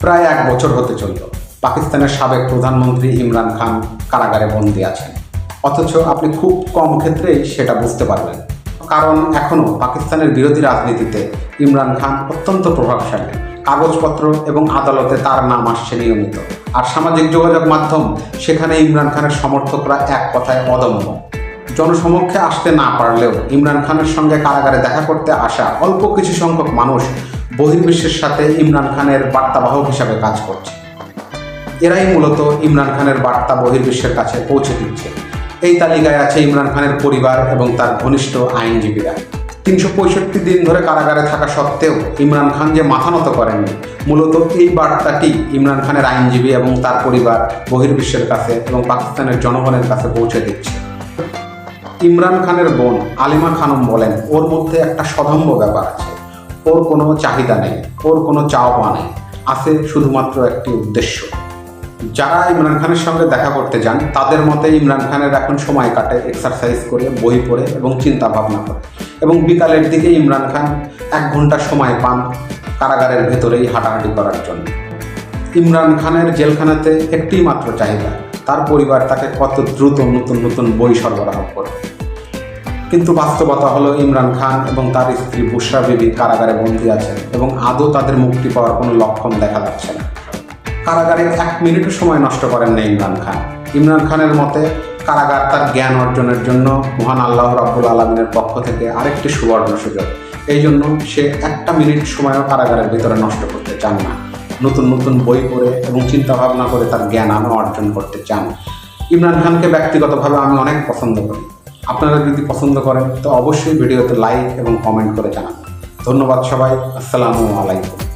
প্রায় এক বছর হতে চলল। পাকিস্তানের সাবেক প্রধানমন্ত্রী ইমরান খান কারাগারে বন্দী আছেন। অথচ আপনি খুব কম ক্ষেত্রেই সেটা বুঝতে পারবেন কারণ এখনও পাকিস্তানের বিরোধী রাজনীতিতে ইমরান খান অত্যন্ত প্রভাবশালী। কাগজপত্র এবং আদালতে তার নাম আসছে নিয়মিত। আর সামাজিক যোগাযোগ মাধ্যম, সেখানে ইমরান খানের সমর্থকরা এক কথায় অদম্য। জনসমক্ষে আসতে না পারলেও ইমরান খানের সঙ্গে কারাগারে দেখা করতে আসা অল্প কিছু সংখ্যক মানুষ বহির্বিশ্বের সাথে ইমরান খানের বার্তাবাহক হিসাবে কাজ করছে। এরাই মূলত ইমরান খানের বার্তা বহির্বিশ্বের কাছে পৌঁছে দিচ্ছে। এই তালিকায় আছে ইমরান খানের পরিবার এবং তার ঘনিষ্ঠ আইনজীবীরা। তিনশো পঁয়ষট্টি দিন ধরে কারাগারে থাকা সত্ত্বেও ইমরান খান যে মাথা নত করেননি, মূলত এই বার্তাটি ইমরান খানের আইনজীবী এবং তার পরিবার বহির্বিশ্বের কাছে এবং পাকিস্তানের জনগণের কাছে পৌঁছে দিচ্ছে। ইমরান খানের বোন আলিমা খানম বলেন, ওর মধ্যে একটা সদম্ভ ব্যাপার আছে। ওর কোনো চাহিদা নেই, ওর কোনো চাওয়া নেই। আছে শুধুমাত্র একটি উদ্দেশ্য। যারা ইমরান খানের সঙ্গে দেখা করতে যান, তাদের মতে ইমরান খানের এখন সময় কাটে এক্সারসাইজ করে, বই পড়ে এবং চিন্তা ভাবনা করে। এবং বিকালের দিকে ইমরান খান এক ঘণ্টা সময় পান কারাগারের ভেতরেই হাঁটাহাঁটি করার জন্য। ইমরান খানের জেলখানাতে একটি মাত্র চাহিদা, তার পরিবার তাকে কত দ্রুত নতুন নতুন বই সরবরাহ করে কিন্তু বাস্তবতা হলো ইমরান খান এবং তার স্ত্রী বুশরা বিবি কারাগারে বন্দী আছেন এবং আদৌ তাদের মুক্তি পাওয়ার কোনো লক্ষণ দেখা যাচ্ছে না। কারাগারে এক মিনিটও সময় নষ্ট করেন না ইমরান খান। ইমরান খানের মতে, কারাগার তার জ্ঞান অর্জনের জন্য মহান আল্লাহ রাব্বুল আলমিনের পক্ষ থেকে আরেকটি সুবর্ণ সুযোগ। এই জন্য সে একটা মিনিট সময়ও কারাগারের ভিতরে নষ্ট করতে চান না। নতুন নতুন বই পড়ে এবং চিন্তা ভাবনা করে তার জ্ঞান আরও অর্জন করতে চান। ইমরান খানকে ব্যক্তিগতভাবে আমি অনেক পছন্দ করি। আপনারা যদি পছন্দ করেন, তো অবশ্যই ভিডিওতে লাইক এবং কমেন্ট করে জানান। ধন্যবাদ সবাই। আসসালামু আলাইকুম।